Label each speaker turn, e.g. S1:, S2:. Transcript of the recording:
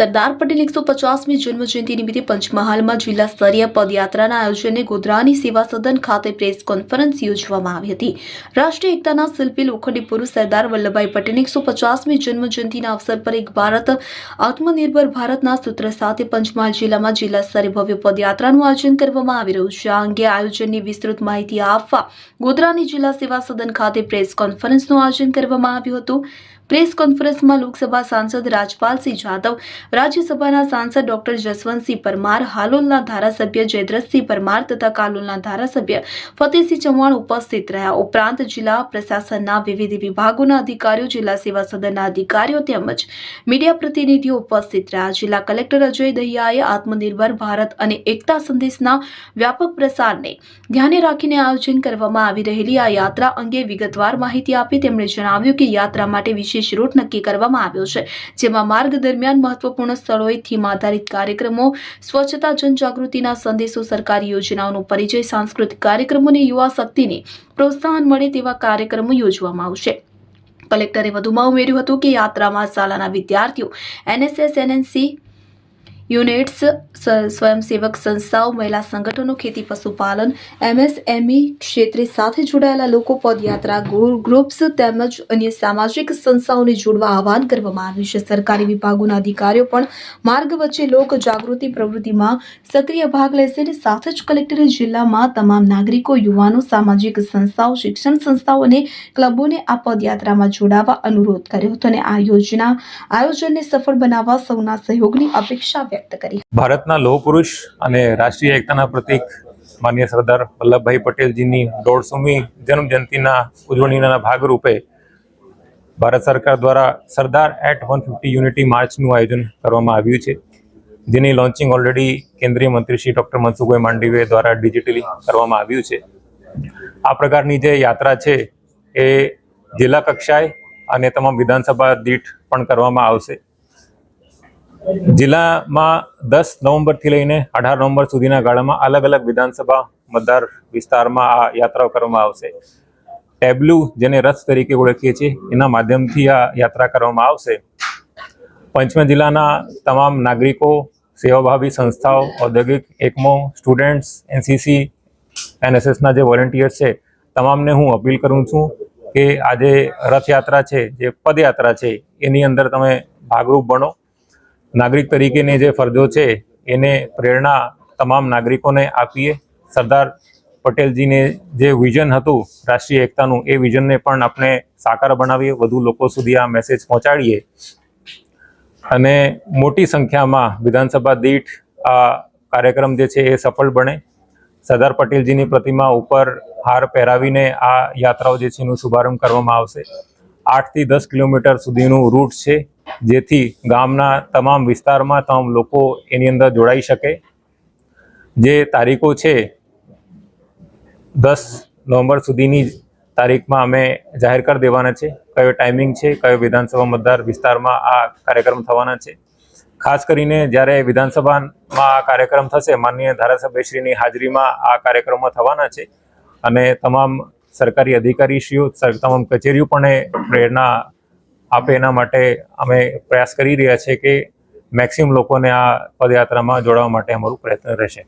S1: સરદાર પટેલ એકસો પચાસમી જન્મજયંતિ નિમિત્તે પંચમહાલમાં જિલ્લા સ્તરીય પદયાત્રાના આયોજનને ગોધરાની સેવા સદન ખાતે પ્રેસ કોન્ફરન્સ યોજવામાં આવી હતી. રાષ્ટ્રીય એકતાના શિલ્પી લોખંડી પુરુષ સરદાર વલ્લભભાઈ પટેલની એકસો પચાસમી જન્મજયંતિના અવસર પર એક ભારત, આત્મનિર્ભર ભારતના સૂત્ર સાથે પંચમહાલ જિલ્લામાં જિલ્લા સ્તરે ભવ્ય પદયાત્રાનું આયોજન કરવામાં આવી રહ્યું છે. આ અંગે આયોજનની વિસ્તૃત માહિતી આપવા ગોધરાની જિલ્લા સેવા સદન ખાતે પ્રેસ કોન્ફરન્સનું આયોજન કરવામાં આવ્યું હતું. પ્રેસ કોન્ફરન્સમાં લોકસભા સાંસદ રાજપાલસિંહ જાદવ રાજ્યસભાના સાંસદ ડોક્ટર જસવંતસિંહ પરમાર, હાલોલના ધારાસભ્ય જયદ્રથસિંહ પરમાર તથા કાલોલના ધારાસભ્ય ફતેહસિંહ ચૌહાણ ઉપસ્થિત રહ્યા. ઉપરાંત જિલ્લા પ્રશાસનના વિવિધ વિભાગોના અધિકારીઓ, જિલ્લા સેવા સદનના અધિકારીઓ તેમજ મીડિયા પ્રતિનિધિઓ ઉપસ્થિત રહ્યા. જિલ્લા કલેક્ટર અજય દહિયાએ આત્મનિર્ભર ભારત અને એકતા સંદેશના વ્યાપક પ્રસારને ધ્યાને રાખીને આયોજન કરવામાં આવી રહેલી આ યાત્રા અંગે વિગતવાર માહિતી આપી તેમણે જણાવ્યું કે યાત્રા માટે વિશેષ રૂટ નક્કી કરવામાં આવ્યો છે, જેમાં માર્ગ દરમિયાન મહત્વપૂર્ણ સ્થળોએ થીમ આધારિત કાર્યક્રમો, સ્વચ્છતા જનજાગૃતિના સંદેશો, સરકારી યોજનાઓનો પરિચય, સાંસ્કૃતિક કાર્યક્રમો અને યુવા શક્તિને પ્રોત્સાહન મળે તેવા કાર્યક્રમો યોજવામાં આવશે. કલેક્ટરે વધુમાં ઉમેર્યું હતું કે યાત્રામાં શાળાના વિદ્યાર્થીઓ, એનએસએસ, એનએનસી યુનિટ્સ સ્વયંસેવક સંસ્થાઓ, મહિલા સંગઠનો, ખેતી પશુપાલન, એમએસએમઈ ક્ષેત્રે સાથે જોડાયેલા લોકો, પદયાત્રા ગ્રુપ્સ તેમજ અન્ય સામાજિક સંસ્થાઓને જોડવા આહવાન કરવામાં આવ્યું છે. સરકારી વિભાગોના અધિકારીઓ પણ માર્ગ વચ્ચે લોક જાગૃતિ પ્રવૃત્તિમાં સક્રિય ભાગ લેશે અને સાથે જ કલેક્ટરે જિલ્લામાં તમામ નાગરિકો, યુવાનો, સામાજિક સંસ્થાઓ, શિક્ષણ સંસ્થાઓ અને ક્લબોને આ પદયાત્રામાં જોડાવા અનુરોધ કર્યો હતો અને આ યોજના આયોજનને સફળ બનાવવા સૌના સહયોગની અપેક્ષા વ્યક્ત કરી.
S2: ભારતના લોહ પુરુષ અને રાષ્ટ્રીય એકતાના પ્રતીક માન્ય સરદાર વલ્લભભાઈ પટેલજીની દોઢસોમી જન્મ જયંતિના ઉજવણીના ભાગરૂપે ભારત સરકાર દ્વારા Sardar at one fifty unity માર્ચનું આયોજન કરવામાં આવ્યું છે, જેની લોન્ચિંગ ઓલરેડી કેન્દ્રીય મંત્રી શ્રી ડૉક્ટર મનસુખભાઈ માંડવીય દ્વારા ડિજિટલી કરવામાં આવ્યું છે. આ પ્રકારની જે યાત્રા છે એ જિલ્લા કક્ષાએ અને તમામ વિધાનસભા દીઠ પણ કરવામાં આવશે. જિલ્લામાં દસ નવેમ્બરથી લઈને અઢાર નવેમ્બર સુધીના ગાળામાં અલગ અલગ વિધાનસભા મતદાર વિસ્તારમાં આ યાત્રાઓ કરવામાં આવશે. ટેબ્લુ, જેને રથ તરીકે ઓળખીએ છીએ, એના માધ્યમથી આ યાત્રા કરવામાં આવશે. પંચમહાલ જિલ્લાના તમામ નાગરિકો, સેવાભાવી સંસ્થાઓ, ઔદ્યોગિક એકમો, સ્ટુડન્ટ્સ, એનસીસી, એનએસએસના જે વોલેન્ટિયર્સ છે, તમામને હું અપીલ કરું છું કે આજે રથયાત્રા છે, જે પદયાત્રા છે, એની અંદર તમે ભાગરૂપ બનો. નાગરિક તરીકેની જે ફરજો છે, એને પ્રેરણા તમામ નાગરિકોને આપીએ. સરદાર પટેલજીને જે વિઝન હતું રાષ્ટ્રીય એકતાનું, એ વિઝનને પણ આપણે સાકાર બનાવીએ, વધુ લોકો સુધી આ મેસેજ પહોંચાડીએ. અને મોટી સંખ્યામાં વિધાનસભા દીઠ આ કાર્યક્રમ જે છે, એ સફળ બને. સરદાર પટેલજીની પ્રતિમા ઉપર હાર પહેરાવીને આ યાત્રાઓ જે છે, એનું શુભારંભ કરવામાં આવશે. આઠથી દસ કિલોમીટર સુધીનું રૂટ છે. જેથી ગામના તમામ વિસ્તારમાં તમામ લોકો એની અંદર જોડાઈ શકે. જે તારીખો છે દસ નવેમ્બર સુધીની તારીખમાં અમે જાહેર કરી દેવાના છે. કયો ટાઈમિંગ છે, કયો વિધાનસભા મતદાર વિસ્તારમાં આ કાર્યક્રમ થવાના છે. ખાસ કરીને જ્યારે વિધાનસભામાં આ કાર્યક્રમ થશે, માનનીય ધારાસભ્યશ્રીની હાજરીમાં આ કાર્યક્રમો થવાના છે અને તમામ સરકારી અધિકારીશ્રીઓ તમામ કચેરીઓ પણ પ્રેરણા આપે એના માટે અમે પ્રયાસ કરી રહ્યા છીએ કે મેક્સિમમ લોકોને આ પદયાત્રામાં જોડાવા માટે અમારું પ્રયત્ન રહેશે.